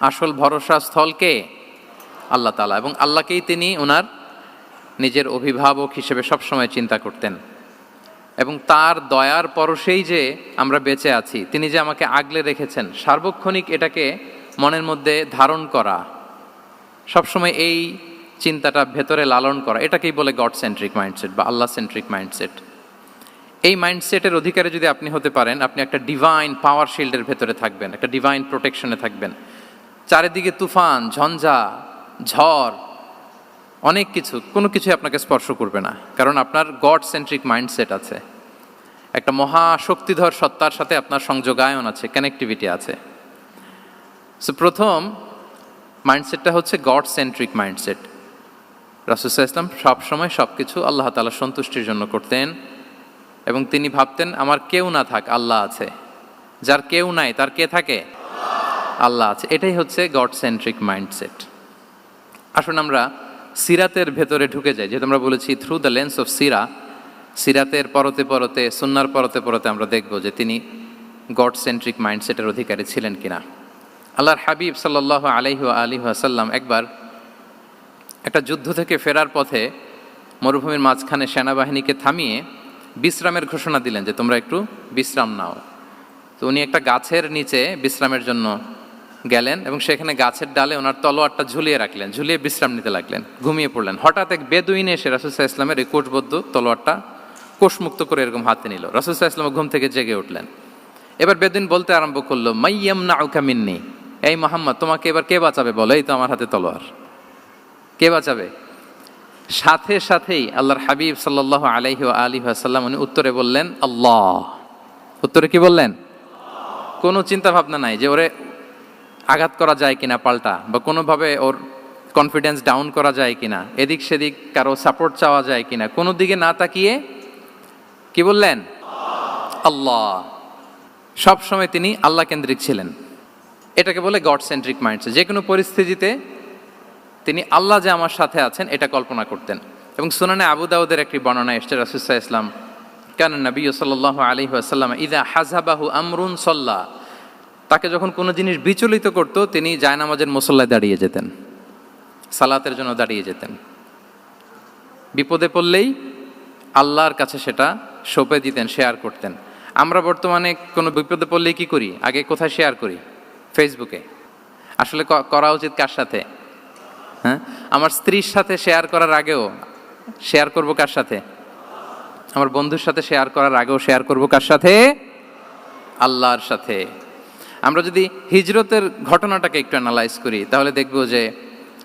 আসল ভরসা স্থলকে আল্লাহ তালা এবং আল্লাহকেই তিনি ওনার নিজের অভিভাবক হিসেবে সবসময় চিন্তা করতেন। এবং তার দয়ার পরশেই যে আমরা বেঁচে আছি, তিনি যে আমাকে আগলে রেখেছেন, সার্বক্ষণিক এটাকে মনের মধ্যে ধারণ করা, সবসময় এই চিন্তাটা ভেতরে লালন করা, এটাকেই বলে গড সেন্ট্রিক মাইন্ডসেট বা আল্লাহ সেন্ট্রিক মাইন্ডসেট এই মাইন্ডসেটের অধিকারে যদি আপনি হতে পারেন, আপনি একটা ডিভাইন পাওয়ার শিল্ডের ভেতরে থাকবেন, একটা ডিভাইন প্রোটেকশনে থাকবেন। চারিদিকে তুফান, ঝঞ্ঝা, ঝড়, অনেক কিছু, কোনো কিছুই আপনাকে স্পর্শ করবে না। কারণ আপনার গড সেন্ট্রিক মাইন্ডসেট আছে। একটা মহা শক্তিধর সত্তার সাথে আপনার সংযোগায়ন আছে কানেক্টিভিটি আছে। সো প্রথম মাইন্ডসেটটা হচ্ছে গড সেন্ট্রিক মাইন্ডসেট রাসুসাহ ইসলাম সবসময় সব কিছু আল্লাহ তালা সন্তুষ্টির জন্য করতেন এবং তিনি ভাবতেন, আমার কেউ না থাক, আল্লাহ আছে। যার কেউ নাই, তার কে থাকে? আল্লাহ আছে। এটাই হচ্ছে গড সেন্ট্রিক মাইন্ডসেট আসুন আমরা সিরাতের ভেতরে ঢুকে যাই। যেহেতু আমরা বলেছি থ্রু দ্য লেন্স অফ সিরা সিরাতের পরতে পরতে, সুন্নার পরতে পরতে আমরা দেখব যে তিনি গড সেন্ট্রিক মাইন্ডসেটের অধিকারী ছিলেন কিনা। আল্লাহর হাবিব সাল্লাহ আলহি আলী আসাল্লাম একবার একটা যুদ্ধ থেকে ফেরার পথে মরুভূমির মাঝখানে সেনাবাহিনীকে থামিয়ে বিশ্রামের ঘোষণা দিলেন যে তোমরা একটু বিশ্রাম নাও। তো উনি একটা গাছের নিচে বিশ্রামের জন্য গেলেন এবং সেখানে গাছের ডালে ওনার তলোয়ারটা ঝুলিয়ে রাখলেন, ঝুলিয়ে বিশ্রাম নিতে লাগলেন, ঘুমিয়ে পড়লেন। হঠাৎ এক বেদুইনে এসে রাসুসাহ ইসলামের এই কোষবদ্ধ তলোয়ারটা কোষমুক্ত করে এরকম হাতে নিল। রাসুসাহ ইসলাম ঘুম থেকে জেগে উঠলেন। এবার বেদুইন বলতে আরম্ভ করল মাইয়াম না মিন্নি। এই মোহাম্মদ, তোমাকে এবার কে বাঁচাবে বলো? এই তো আমার হাতে তলোয়ার। কে বাঁচাবে? সাথে সাথেই আল্লাহর হাবিব সাল্লাহ আলাইহি আলী আসাল্লাম উনি উত্তরে বললেন, আল্লাহ। উত্তরে কি বললেন? কোনো চিন্তা ভাবনা নাই যে ওরে আঘাত করা যায় কিনা পাল্টা বা কোনোভাবে ওর কনফিডেন্স ডাউন করা যায় কিনা, এদিক সেদিক কারও সাপোর্ট চাওয়া যায় কিনা, কোনো দিকে না তাকিয়ে কি বললেন? আল্লাহ। সব সময় তিনি আল্লাহ কেন্দ্রিক ছিলেন। এটাকে বলে গড সেন্ট্রিক মাইন্ডসেট যে কোনো পরিস্থিতিতে তিনি আল্লাহ যে আমার সাথে আছেন, এটা কল্পনা করতেন। এবং সুনানে আবু দাউদের একটি বর্ণনা এসছে রাসুসাহ ইসলাম কেন নবী সাল্লাহ আলী আসাল্লাম ইদা হাজাবাহু আমরুন সল্লাহ তাকে যখন কোনো জিনিস বিচলিত করত, তিনি জায়নামাজের মুসল্লায় দাঁড়িয়ে যেতেন, সালাতের জন্য দাঁড়িয়ে যেতেন। বিপদে পড়লেই আল্লাহর কাছে সেটা সঁপে দিতেন শেয়ার করতেন। আমরা বর্তমানে কোনো বিপদে পড়লেই কি করি? আগে কোথায় শেয়ার করি? ফেসবুকে আসলে করা উচিত কার সাথে? হ্যাঁ? আমার স্ত্রীর সাথে শেয়ার করার আগেও শেয়ার করব কার সাথে? আমার বন্ধুর সাথে শেয়ার করার আগেও শেয়ার করব কার সাথে? আল্লাহর সাথে। আমরা যদি হিজরতের ঘটনাটাকে একটু অ্যানালাইজ করি, তাহলে দেখব যে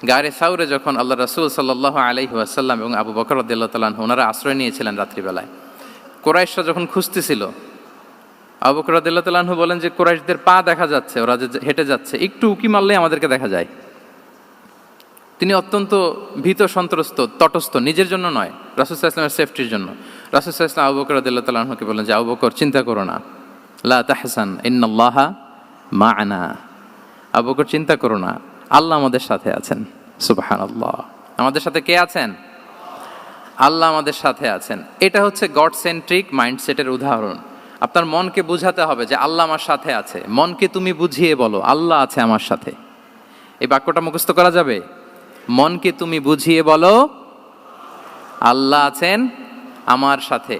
গায়ে সাউরে যখন আল্লাহ রসুল সাল্লাহ আলহি আসাল্লাম এবং আবু বকর তালান ওনারা আশ্রয় নিয়েছিলেন রাত্রিবেলায়। কোরাইশরা যখন খুঁজতেছিল, আবু বকর রদ্দাল্লাহ তালাহু বলেন যে কোরাইশদের পা দেখা যাচ্ছে, ওরা যে হেঁটে যাচ্ছে, একটু উকি মারলেই আমাদেরকে দেখা যায়। তিনি অত্যন্ত ভীত, সন্ত্রস্ত, তটস্থ, নিজের জন্য নয় রাসুসাহ ইসলামের সেফটির জন্য। রাসুসাহ ইসলাম আবু বকর রদুল্লাহ তালাহকে বলেন যে, আবু বকর, চিন্তা করো না। লা তাহসান ইন্নআল্লাহা মা আনা আবু বকর চিন্তা করো না, আল্লাহ আমাদের সাথে আছেন। সুবাহান আল্লাহ আমাদের সাথে কে আছেন? আল্লাহ আমাদের সাথে আছেন। এটা হচ্ছে গড সেন্ট্রিক মাইন্ডসেটের উদাহরণ। আপনার মনকে বুঝাতে হবে যে আল্লাহ আমার সাথে আছে। মনকে তুমি বুঝিয়ে বলো, আল্লাহ আছে আমার সাথে। এই বাক্যটা মুখস্থ করা যাবে? মনকে তুমি বুঝিয়ে বলো, আল্লাহ আছেন আমার সাথে।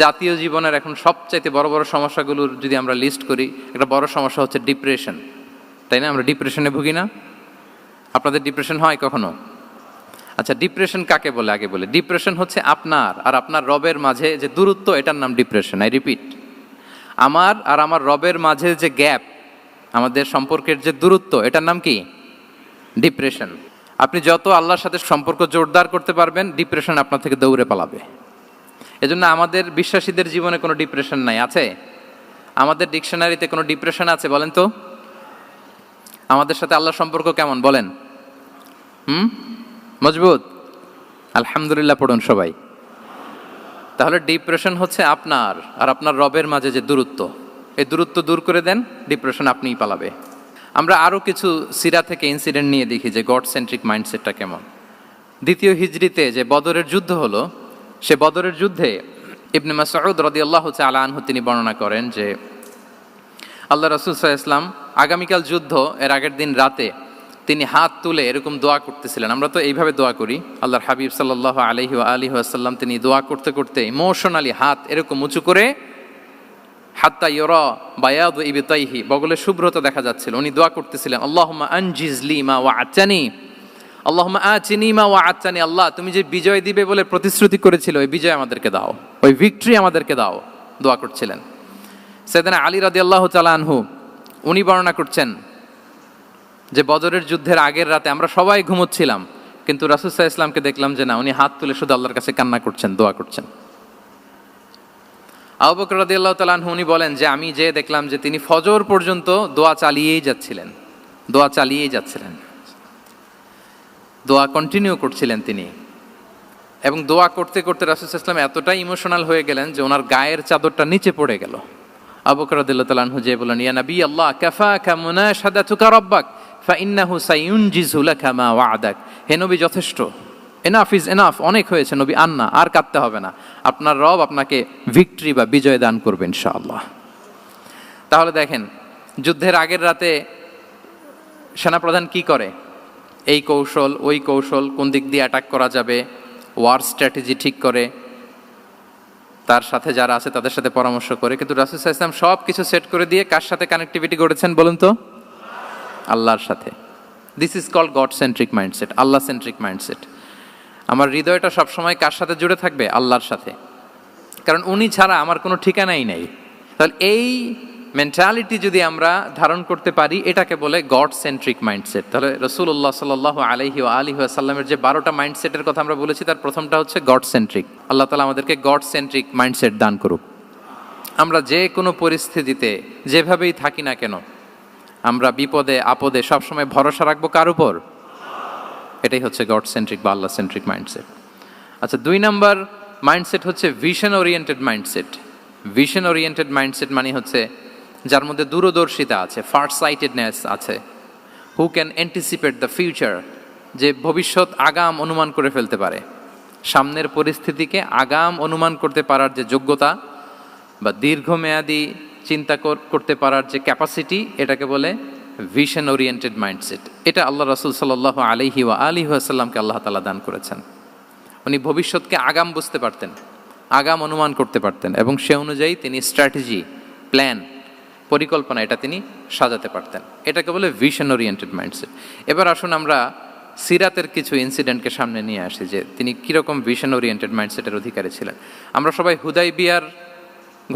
জাতীয় জীবনের এখন সবচাইতে বড় বড় সমস্যাগুলোর যদি আমরা লিস্ট করি, একটা বড় সমস্যা হচ্ছে ডিপ্রেশন তাই না? আমরা ডিপ্রেশনে ভুগি না। আপনাদের ডিপ্রেশন হয় কখনো? আচ্ছা ডিপ্রেশন কাকে বলে? আগে বলে। ডিপ্রেশন হচ্ছে আপনার আর আপনার রবের মাঝে যে দূরত্ব, এটার নাম ডিপ্রেশন আই রিপিট আমার আর আমার রবের মাঝে যে গ্যাপ আমাদের সম্পর্কের যে দূরত্ব, এটার নাম কি? ডিপ্রেশন আপনি যত আল্লাহর সাথে সম্পর্ক জোরদার করতে পারবেন ডিপ্রেশন আপনার থেকে দৌড়ে পালাবে। এজন্য আমাদের বিশ্বাসীদের জীবনে কোনো ডিপ্রেশন নাই, আছে? আমাদের ডিকশনারিতে কোনো ডিপ্রেশন আছে বলেন তো? আমাদের সাথে আল্লাহর সম্পর্ক কেমন বলেন? হুম? মজবুত? আলহামদুলিল্লাহ পড়ুন সবাই। তাহলে ডিপ্রেশন হচ্ছে আপনার আর আপনার রবের মাঝে যে দূরত্ব। এই দূরত্ব দূর করে দেন ডিপ্রেশন আপনিই পালাবে। আমরা আরও কিছু সিরা থেকে ইনসিডেন্ট নিয়ে দেখি যে গড সেন্ট্রিক মাইন্ডসেটটা কেমন। দ্বিতীয় হিজড়িতে যে বদরের যুদ্ধ হলো সে বদরের যুদ্ধে ইবনে মাসউদ রাদিয়াল্লাহু তাআলা আনহু তিনি বর্ণনা করেন যে, আল্লাহ রাসূল ইসলাম আগামীকাল যুদ্ধ এর আগের দিন রাতে তিনি হাত তুলে এরকম দোয়া করতেছিলেন। আমরা তো এইভাবে দোয়া করি। আল্লাহর হাবিব সাল্লাহ আলহি আলহি আসাল্লাম তিনি দোয়া করতে করতে ইমোশনালি হাত এরকম উঁচু করে হাত্তা ইয়র বায়াদ ইবিতাইহি বগলে শুভ্রতা দেখা যাচ্ছিল। উনি দোয়া করতেছিলেন আল্লাহমা আনজিজলি মা ওয়া আচানি আল্লাহমা আচিনি মা ওয়া আচানি আল্লাহ, তুমি যে বিজয় দিবে বলে প্রতিশ্রুতি করেছিল ওই বিজয় আমাদেরকে দাও। ওই ভিক্টরি আমাদেরকে দাও, দোয়া করছিলেন। সেদিন আলী রাদি আল্লাহ আনহু, উনি বর্ণনা করছেন যে বদরের যুদ্ধের আগের রাতে আমরা সবাই ঘুমোচ্ছিলাম, কিন্তু রাসুসাহ ইসলামকে দেখলাম যে না, উনি হাত তুলে শুধু আল্লাহর কাছে কান্না করছেন, দোয়া করছেন। আবুবকর রাদিয়াল্লাহু তাআলা আনহু, উনি বলেন যে আমি যে দেখলাম যে তিনি ফজর পর্যন্ত দোয়া চালিয়েই যাচ্ছিলেন, দোয়া চালিয়েই যাচ্ছিলেন। দোয়া কন্টিনিউ করছিলেন তিনি। এবং দোয়া করতে করতে রাসুল ইসলাম এতটাই ইমোশনাল হয়ে গেলেন যে ওনার গায়ের চাদরটা নিচে পড়ে গেল। আবু বকর তালানহু যে বলেন ইয়া নবী আল্লাহ কাফা কামুনা সাদাতুকা রব্বাক ফা ইন্নাহু সাইউনজিজু লাকা মা ওয়াদাক। হে নবী, যথেষ্ট। এনাফ ইজ এনাফ অনেক হয়েছে নবী আন্না আর কাঁদতে হবে না। আপনার রব আপনাকে ভিক্টরি বা বিজয় দান করবে ইনশাআল্লাহ। তাহলে দেখেন, যুদ্ধের আগের রাতে সেনাপ্রধান কি করে? এই কৌশল, ওই কৌশল কোন দিক দিয়ে অ্যাটাক করা যাবে ওয়ার স্ট্র্যাটেজি ঠিক করে, তার সাথে যারা আছে তাদের সাথে পরামর্শ করে। কিন্তু রাসুল ইসলাম সব কিছু সেট করে দিয়ে কার সাথে কানেক্টিভিটি করেছেন বলুন তো? আল্লাহর সাথে। This is call God centric mindset Allah centric mindset আমার হৃদয়টা সবসময় কার সাথে জুড়ে থাকবে? আল্লাহর সাথে। কারণ উনি ছাড়া আমার কোনো ঠিকানাই নেই। তাহলে এই মেন্টালিটি যদি আমরা ধারণ করতে পারি, এটাকে বলে গড সেন্ট্রিক মাইন্ডসেট তাহলে রসুল্লাহ সাল আলহি আলী আসাল্লামের যে বারোটা মাইন্ডসেটের কথা আমরা বলেছি, তার প্রথমটা হচ্ছে গড সেন্ট্রিক আল্লাহ তালা আমাদেরকে গড সেন্ট্রিক মাইন্ডসেট দান করুক। আমরা যে কোনো পরিস্থিতিতে, যেভাবেই থাকি না কেন, আমরা বিপদে, আপদে সবসময় ভরসা রাখব কার উপর? এটাই হচ্ছে গড সেন্ট্রিক বা আল্লাহ সেন্ট্রিক মাইন্ডসেট আচ্ছা দুই নাম্বার মাইন্ডসেট হচ্ছে vision oriented mindset vision oriented mindset মানে হচ্ছে যার মধ্যে দূরদর্শিতা আছে ফার্স্ট সাইটেডনেস আছে। Who can anticipate the future যে ভবিষ্যৎ আগাম অনুমান করে ফেলতে পারে। সামনের পরিস্থিতিকে আগাম অনুমান করতে পারার যে যোগ্যতা বা দীর্ঘমেয়াদী চিন্তা করতে পারার যে ক্যাপাসিটি এটাকে বলে ভিশন ওরিয়েন্টেড মাইন্ডসেট এটা আল্লাহ রসুল সাল্লাহ আলিহি ওয়া আলী আসাল্লামকে আল্লাহ তালা দান করেছেন। উনি ভবিষ্যৎকে আগাম বুঝতে পারতেন, আগাম অনুমান করতে পারতেন এবং সে অনুযায়ী তিনি স্ট্র্যাটেজি প্ল্যান পরিকল্পনা এটা তিনি সাজাতে পারতেন। এটাকে বলে ভিশন ওরিয়েন্টেড মাইন্ডসেট এবার আসুন আমরা সিরাতের কিছু ইনসিডেন্টকে সামনে নিয়ে আসি যে তিনি কীরকম ভিশন ওরিয়েন্টেড মাইন্ডসেটের অধিকারী ছিলেন। আমরা সবাই হুদাই বিয়ার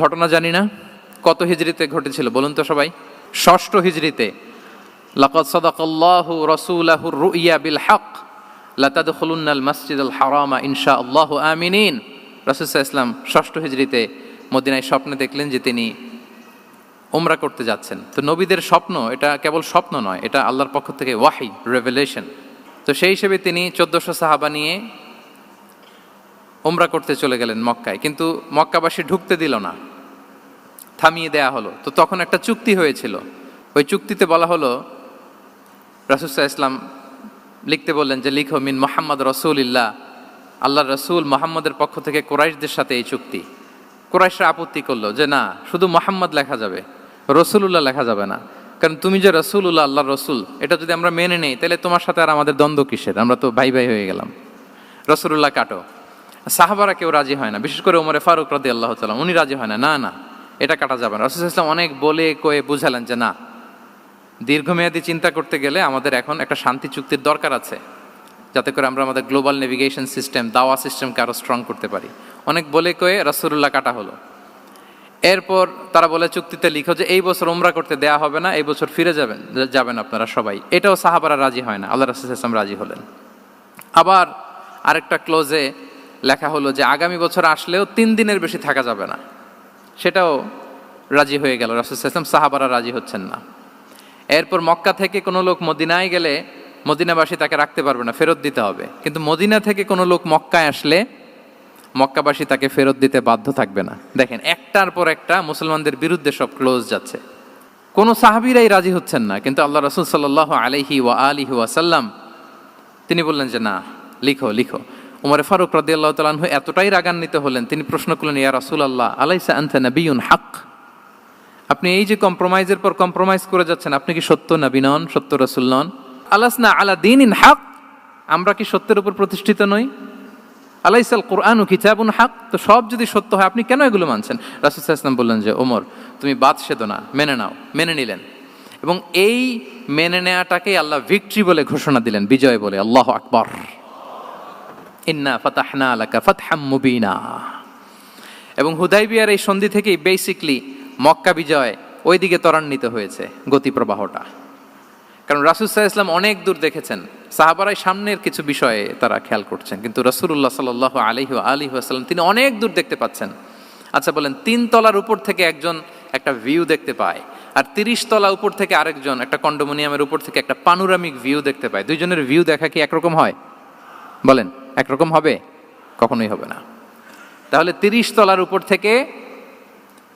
ঘটনা জানি না। কত হিজড়িতে ঘটেছিল বলুন তো সবাই? ষষ্ঠ হিজড়িতে, লাকাদ বিল হক ইসলাম ষষ্ঠ হিজড়িতে মদিনায় স্বপ্নে দেখলেন যে তিনি উমরা করতে যাচ্ছেন। তো নবীদের স্বপ্ন, এটা কেবল স্বপ্ন নয়, এটা আল্লাহর পক্ষ থেকে ওয়াহি রেভেলেশন তো সেই হিসেবে তিনি চোদ্দশো সাহাবা নিয়ে উমরা করতে চলে গেলেন মক্কায়। কিন্তু মক্কাবাসী ঢুকতে দিল না, থামিয়ে দেয়া হলো। তো তখন একটা চুক্তি হয়েছিল। ওই চুক্তিতে বলা হলো রাসুসাহ ইসলাম লিখতে বললেন যে, লিখো মিন মোহাম্মদ রসুলিল্লাহ। আল্লাহ রসুল মোহাম্মদের পক্ষ থেকে কোরাইশদের সাথে এই চুক্তি। কোরাইশরা আপত্তি করল যে, না, শুধু মোহাম্মদ লেখা যাবে। রসুলুল্লাহ লেখা যাবে না। কারণ তুমি যে রসুল্লাহ আল্লাহ রসুল, এটা যদি আমরা মেনে নেই, তাহলে তোমার সাথে আর আমাদের দ্বন্দ্ব কিসের? আমরা তো ভাই ভাই হয়ে গেলাম। রসুল্লাহ কাটো। সাহাবারা কেউ রাজি হয় না। বিশেষ করে ওমরে ফারুক রাদি আল্লাহ তালাম উনি রাজি হয় না। না না, এটা কাটা যাবে না। রসুল ইসলাম অনেক বলে কয়ে বুঝালেন যে না, দীর্ঘমেয়াদী চিন্তা করতে গেলে আমাদের এখন একটা শান্তি চুক্তির দরকার আছে। যাতে করে আমরা আমাদের গ্লোবাল নেভিগেশন সিস্টেম, দাওয়া সিস্টেমকে আরও স্ট্রং করতে পারি। অনেক বলে কয়ে রসুল্লাহ কাটা হলো। এরপর তারা বলে চুক্তিতে লিখো যে, এই বছর উমরা করতে দেয়া হবে না, এই বছর ফিরে যাবেন যাবেন আপনারা সবাই। এটাও সাহাবারা রাজি হয় না, আল্লাহ রসুল ইসলাম রাজি হলেন। আবার আরেকটা ক্লোজে লেখা হলো যে, আগামী বছর আসলেও তিন দিনের বেশি থাকা যাবে না। সেটাও রাজি হয়ে গেল, রসুল ইসলাম সাহাবারা রাজি হচ্ছেন না। এরপর মক্কা থেকে কোনো লোক মদিনায় গেলে মদিনাবাসী তাকে রাখতে পারবে না, ফেরত দিতে হবে। কিন্তু মদিনা থেকে কোনো লোক মক্কায় আসলে মক্কাবাসী তাকে ফেরত দিতে বাধ্য থাকবে না। দেখেন, একটার পর একটা মুসলমানদের বিরুদ্ধে সব ক্লোজ যাচ্ছে। কোনো সাহাবিরাই রাজি হচ্ছেন না, কিন্তু আল্লাহ রসুল সাল্লাহ আলহি ওয়া আলিহি ওয়াসাল্লাম তিনি বললেন যে, না, লিখো লিখো। উমরে ফারুক রদি আল্লাহ তালাহ এতটাই রাগান্বিত হলেন, তিনি প্রশ্ন করলেন, ইয়া রাসুল আল্লাহ আলাইসা আনথা নবীন হাক? আপনি এই যে কম্প্রোমাইজের পর কম্প্রোমাইজ করে যাচ্ছেন, আপনি কি সত্য নবী নন, সত্য রসুল নন? আলাস না আলা দিন ইন হাক? আমরা কি সত্যের উপর প্রতিষ্ঠিত নই? আলাইসাল কোরআন ও কিতাবুন হাক? তো সব যদি সত্য হয়, আপনি কেন এগুলো মানছেন? রাসুল ইসলাম বললেন যে, ওমর, তুমি বাদ সেদো না, মেনে নাও, মেনে নিলেন। এবং এই মেনে নেওয়াটাকেই আল্লাহ ভিক্টরি বলে ঘোষণা দিলেন, বিজয় বলে, আল্লাহ আকবর। ইন্না ফাতাহনা আলাকা ফাতহাম মুবিনা। এবং হুদাইবিয়ার এই সন্ধি থেকেই বেসিকলি মক্কা বিজয় ওইদিকে ত্বরান্বিত হয়েছে গতি প্রবাহটা কারণ রাসুসাহ ইসলাম অনেক দূর দেখেছেন। সাহাবারাই সামনের কিছু বিষয়ে তারা খেয়াল করছেন। কিন্তু রসুল্লাহ সাল আলহি আলি আসাল্লাম তিনি অনেক দূর দেখতে পাচ্ছেন। আচ্ছা বলেন, তিন তলার উপর থেকে একজন একটা ভিউ দেখতে পায় আর তিরিশ তলা উপর থেকে আরেকজন একটা কন্ডোমোনিয়ামের উপর থেকে একটা পানুরামিক ভিউ দেখতে পায়। দুইজনের ভিউ দেখা কি একরকম হয়? বলেন, একরকম হবে? কখনোই হবে না। তাহলে তিরিশ তলার উপর থেকে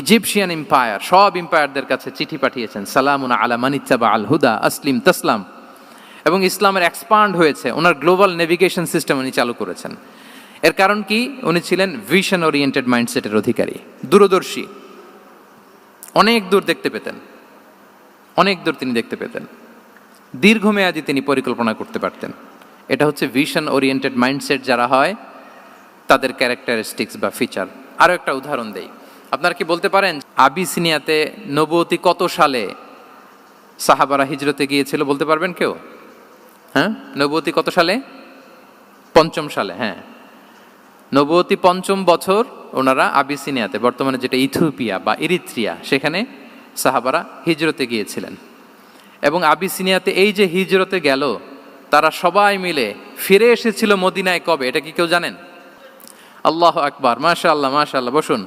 Egyptian empire সব এম্পায়ারদের কাছে চিঠি পাঠিয়েছেন, সালামুন আলা মানিচ্চাবা আল হুদা, আসলিম তসলাম। এবং ইসলামের এক্সপান্ড হয়েছে, ওনার গ্লোবাল নেভিগেশন সিস্টেম উনি চালু করেছেন। এর কারণ কি? উনি ছিলেন ভিশন ওরিয়েন্টেড মাইন্ডসেটের অধিকারী, দূরদর্শী। অনেক দূর দেখতে পেতেন, অনেক দূর তিনি দেখতে পেতেন। দীর্ঘমেয়াদী তিনি পরিকল্পনা করতে পারতেন। এটা হচ্ছে ভিশন ওরিয়েন্টেড মাইন্ডসেট যারা হয়, তাদের ক্যারেক্টারিস্টিক্স বা ফিচার আরও একটা উদাহরণ দেই। আপনারা কি বলতে পারেন, আবিসিনিয়াতে নবতী কত সালে সাহাবারা হিজরতে গিয়েছিল বলতে পারবেন কেউ? হ্যাঁ? নবতী কত সালে? পঞ্চম সালে হ্যাঁ। নবতী পঞ্চম বছর ওনারা আবিসিনিয়াতে, বর্তমানে যেটা ইথিওপিয়া বা ইরিত্রিয়া, সেখানে সাহাবারা হিজরতে গিয়েছিলেন। এবং আবিসিনিয়াতে এই যে হিজরতে গেল, তারা সবাই মিলে ফিরে এসেছিল মদিনায় কবে, এটা কি কেউ জানেন? আল্লাহ আকবার মাশা আল্লাহ মাশা আল্লাহ বসুন।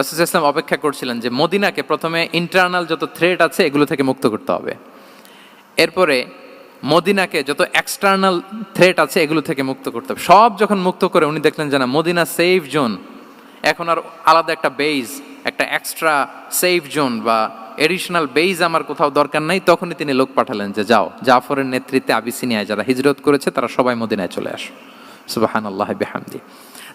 রসুল ইসলাম অপেক্ষা করছিলেন যে মদিনাকে প্রথমে ইন্টারনাল যত থ্রেট আছে এগুলো থেকে মুক্ত করতে হবে। এরপরে মদিনাকে যত এক্সটার্নাল থ্রেট আছে এগুলো থেকে মুক্ত করতে হবে। সব যখন মুক্ত করে উনি দেখলেন যে না, মদিনা সেফ জোন এখন আর আলাদা একটা বেইজ একটা এক্সট্রা সেফ জোন বা এডিশনাল বেইজ আমার কোথাও দরকার নাই। তখনই তিনি লোক পাঠালেন যে যাও, জাফরের নেতৃত্বে আবিসিনিয়ায় যারা হিজরত করেছে তারা সবাই মদিনায় চলে আসো। সুবাহান আল্লাহ বেহামদি।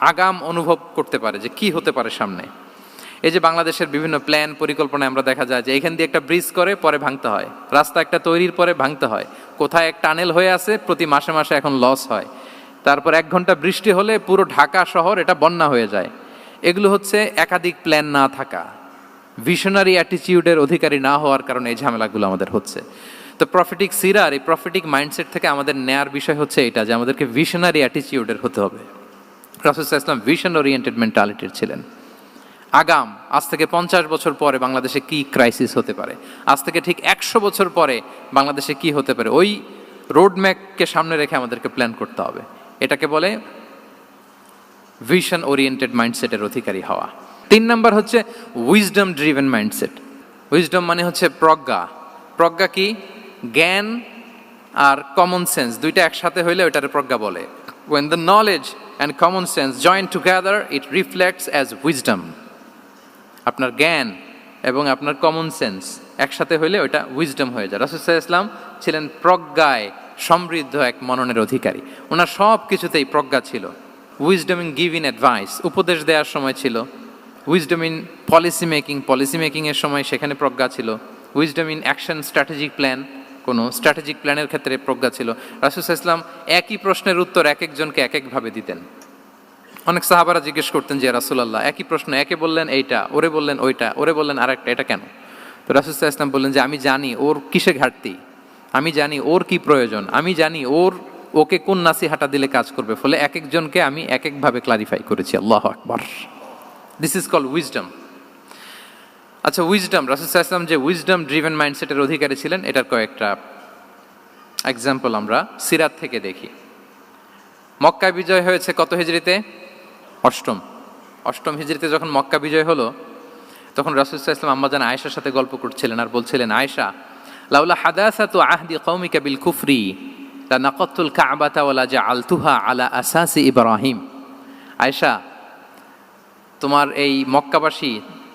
আগাম অনুভব করতে পারে যে কি হতে পারে সামনে। এই যে বাংলাদেশের বিভিন্ন প্ল্যান পরিকল্পনায় আমরা দেখা যায় যে এখান দিয়ে একটা ব্রিজ করে, পরে ভাঙতে হয়। রাস্তা একটা তৈরির পরে ভাঙতে হয়। কোথায় এক টানেল হয়ে আছে, প্রতি মাসে মাসে এখন লস হয়। তারপর এক ঘণ্টা বৃষ্টি হলে পুরো ঢাকা শহর এটা বন্যা হয়ে যায়। এগুলো হচ্ছে একাধিক প্ল্যান না থাকা। ভিশনারি অ্যাটিচিউডের অধিকারী না হওয়ার কারণে এই ঝামেলাগুলো আমাদের হচ্ছে। তো প্রফিটিক সিরার এই প্রফিটিক মাইন্ডসেট থেকে আমাদের নেয়ার বিষয় হচ্ছে এটা যে আমাদেরকে ভিশনারি অ্যাটিচিউডের হতে হবে। ইসলাম ভিশন ওরিয়েন্টেড মেন্টালিটির ছিলেন। আগাম, আজ থেকে পঞ্চাশ বছর পরে বাংলাদেশে কি ক্রাইসিস হতে পারে? আজ থেকে ঠিক একশো বছর পরে বাংলাদেশে কি হতে পারে? ওই রোড ম্যাপকে সামনে রেখে আমাদেরকে প্ল্যান করতে হবে। এটাকে বলে ভিশন ওরিয়েন্টেড মাইন্ডসেটের অধিকারী হওয়া। তিন নম্বর হচ্ছে উইজডম ড্রিভেন মাইন্ডসেট উইজডম মানে হচ্ছে প্রজ্ঞা। প্রজ্ঞা কি? জ্ঞান আর কমন সেন্স দুইটা একসাথে হইলে ওইটারে প্রজ্ঞা বলে। When the knowledge and common sense join together it reflects as wisdom আপনার জ্ঞান এবং আপনার কমন সেন্স একসাথে হইলে ওটা উইজডম হয়ে যায়। রাসুসাহ ইসলাম ছিলেন প্রজ্ঞায় সমৃদ্ধ এক মননের অধিকারী। ওনার সব কিছুতেই প্রজ্ঞা ছিল। Wisdom in give in advice উপদেশ দেওয়ার সময় ছিল। Wisdom in policy making policy মেকিংয়ের সময় সেখানে প্রজ্ঞা ছিল। Wisdom in action strategic plan কোনো স্ট্র্যাটেজিক প্ল্যানের ক্ষেত্রে প্রজ্ঞা ছিল। রাসুসাহ ইসলাম একই প্রশ্নের উত্তর এক একজনকে এক একভাবে দিতেন। অনেক সাহাবারা জিজ্ঞেস করতেন যে রাসুলাল্লাহ, একই প্রশ্ন একে বললেন এইটা, ওরে বললেন ওইটা, ওরে বললেন আরেকটা, এটা কেন? তো রাসুসাহ ইসলাম বললেন যে, আমি জানি ওর কিসে ঘাটতি, আমি জানি ওর কি প্রয়োজন, আমি জানি ওর, ওকে কোন নাসি নাসিহাটা দিলে কাজ করবে, ফলে এক একজনকে আমি এক একভাবে ক্লারিফাই করেছি, আল্লাহ আকবর। দিস ইজ কল উইজডম আচ্ছা উইজডম রাসুসাহ ইসলাম যে উইজডম ড্রিভেন মাইন্ডসেটের অধিকারী ছিলেন, এটার কয়েকটা এক্সাম্পল আমরা সিরাত থেকে দেখি। মক্কা বিজয় হয়েছে কত হিজড়িতে? অষ্টম। অষ্টম হিজড়িতে যখন মক্কা বিজয় হলো, তখন রাসুলসাহ ইসলাম আম্মাজান আয়েশার সাথে গল্প করছিলেন আর বলছিলেন, আয়েশা, লাউলা হাদাসা তো আহদি কৌমিকা বিল কুফরি লা নাকতুল কাবাতা ওয়ালা জা আলতুহা আলা আসাসি ইব্রাহিম। আয়েশা, তোমার এই মক্কাবাসী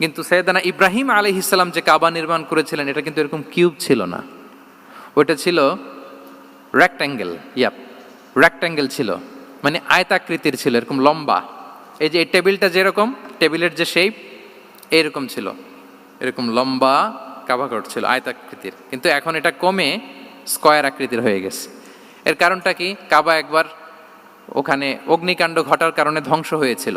কিন্তু সৈয়দানা ইব্রাহিম আলী ইসলাম যে কাবা নির্মাণ করেছিলেন, এটা কিন্তু এরকম কিউব ছিল না। ওইটা ছিল রেক্ট্যাঙ্গেল ইয়াপ রেক্ট্যাঙ্গেল ছিল। মানে আয়তাকৃতির ছিল, এরকম লম্বা। এই যে এই টেবিলটা যেরকম, টেবিলের যে শেপ এরকম ছিল। এরকম লম্বা কাবাঘর ছিল, আয়তাকৃতির। কিন্তু এখন এটা কমে স্কয়ার আকৃতির হয়ে গেছে। এর কারণটা কি? কাবা একবার ওখানে অগ্নিকাণ্ড ঘটার কারণে ধ্বংস হয়েছিল।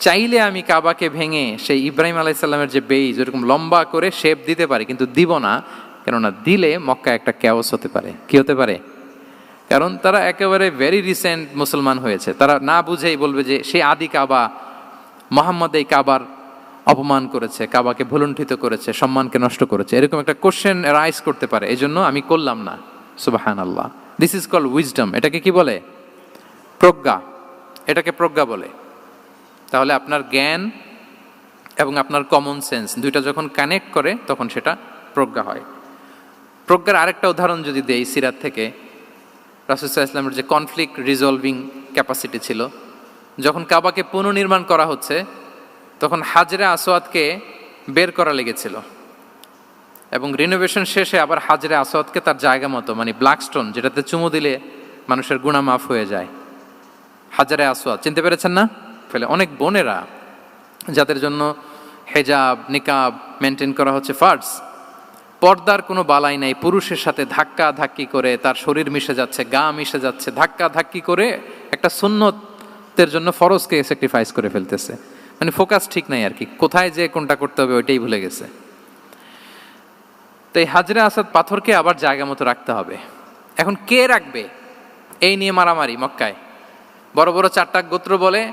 চাইলে আমি কাবাকে ভেঙে সেই ইব্রাহিম আলাইসাল্লামের যে বেইজ ওরকম লম্বা করে শেপ দিতে পারি, কিন্তু দিব না, কেননা দিলে মক্কা একটা ক্যাওস হতে পারে। কি হতে পারে? কারণ তারা একেবারে ভেরি রিসেন্ট মুসলমান হয়েছে। তারা না বুঝেই বলবে যে সেই আদি কাবা, মোহাম্মদ এই কাবার অপমান করেছে, কাবাকে ভুলুণ্ঠিত করেছে, সম্মানকে নষ্ট করেছে। এরকম একটা কোশ্চেন রাইজ করতে পারে। এই জন্য আমি করলাম না। সুবাহান আল্লাহ দিস ইজ কল উইজডম এটাকে কি বলে? প্রজ্ঞা। এটাকে প্রজ্ঞা বলে। তাহলে আপনার জ্ঞান এবং আপনার কমন সেন্স দুইটা যখন কানেক্ট করে, তখন সেটা প্রজ্ঞা হয়। প্রজ্ঞার আরেকটা উদাহরণ যদি দেই সিরাত থেকে রাসুসাহ ইসলামের যে কনফ্লিক্ট রিজলভিং ক্যাপাসিটি ছিল, যখন কাবাকে পুনর্নির্মাণ করা হচ্ছে, তখন হাজরা আসোয়াদকে বের করা লেগেছিল। এবং রিনোভেশন শেষে আবার হাজরা আসোয়াদকে তার জায়গা মতো মানে ব্ল্যাক স্টোন যেটাতে চুমু দিলে মানুষের গুণা মাফ হয়ে যায়। হাজারে আসোয়াদ চিনতে পেরেছেন না? ফেলে। অনেক বোনেরা যাদের জন্য হেজাব, নিকাব মেনটেন করা হচ্ছে ফার্স পর্দার কোনো বালাই নাই, পুরুষের সাথে ধাক্কা ধাক্কি করে তার শরীর মিশে যাচ্ছে, গা মিশে যাচ্ছে ধাক্কা ধাক্কি করে একটা সুন্নতের জন্য ফরজকে স্যাক্রিফাইস করে ফেলতেছে। মানে ফোকাস ঠিক নাই আর কি, কোথায় যে কোনটা করতে হবে ওইটাই ভুলে গেছে। তো এই হাজরে আসাদ পাথরকে আবার জায়গা মতো রাখতে হবে। এখন কে রাখবে? এই নিয়ে মারামারি মক্কায়। বড় বড় চারটা গোত্র বলে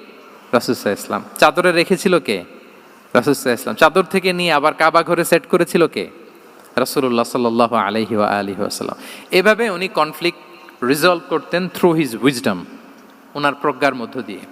রাসুসাহ ইসলাম চাদরে রেখেছিল কে? রাসুসাহ ইসলাম চাদর থেকে নিয়ে আবার কাবা ঘরে সেট করেছিল কে? রাসুল্লাহ সাল্লাহ আলহি আলহি এভাবে উনি কনফ্লিক্ট রিজলভ করতেন থ্রু হিজ উইজডম ওনার প্রজ্ঞার মধ্য দিয়ে।